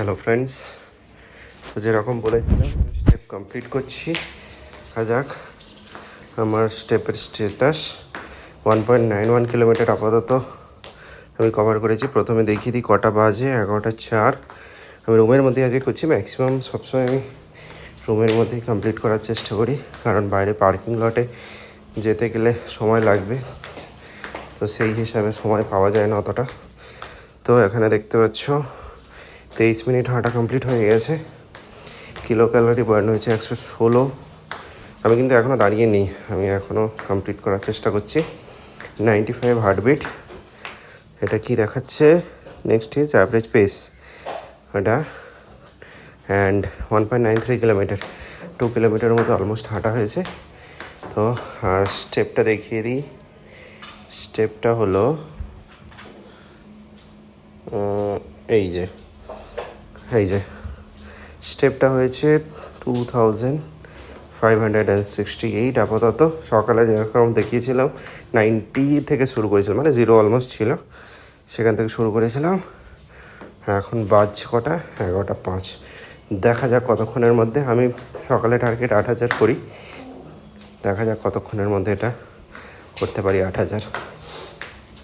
Hello friends তো যেরকম বলেছিলাম স্টেপ কমপ্লিট করছি। দেখা যাক আমার স্টেপের status one point nine one kilometre আপাতত আমি কভার করেছি। প্রথমে দেখিয়ে দিই কটা বাজে, এগারোটা চার। আমি রুমের মধ্যে আজকে করছি। ম্যাক্সিমাম সবসময় আমি রুমের মধ্যেই কমপ্লিট করার চেষ্টা করি। কারণ বাইরে পার্কিং লটে যেতে গেলে সময় লাগবে। তো সেই হিসাবে সময় পাওয়া যায় না অতটা। তো এখানে দেখতে পাচ্ছ তেইশ মিনিট হাঁটা কমপ্লিট হয়ে গেছে। কিলো ক্যালোরি বার্ন হয়েছে একশো ষোলো। আমি কিন্তু এখনও দাঁড়িয়ে নেই। আমি এখনও কমপ্লিট করার চেষ্টা করছি। নাইনটি ফাইভ হার্টবিট এটা কি দেখাচ্ছে? নেক্সট ইজ অ্যাভারেজ পেস এটা। And one point nine three kilometre two কিলোমিটারের মতো অলমোস্ট হাঁটা হয়েছে। তো, আর স্টেপটা দেখিয়ে দিই। স্টেপটা হলো এই যে। এই যে, স্টেপটা হয়েছে two thousand five hundred and sixty eight আপাতত। সকালে যেরকম দেখিয়েছিলাম নাইনটি থেকে শুরু করেছিলাম মানে জিরো অলমোস্ট ছিল। সেখান থেকে শুরু করেছিলাম। এখন বাজ কটা? এগারোটা পাঁচ। দেখা যাক কতক্ষণের মধ্যে। আমি সকালে টার্গেট আট হাজার করি। দেখা যাক কতক্ষণের মধ্যে এটা করতে পারি আট হাজার।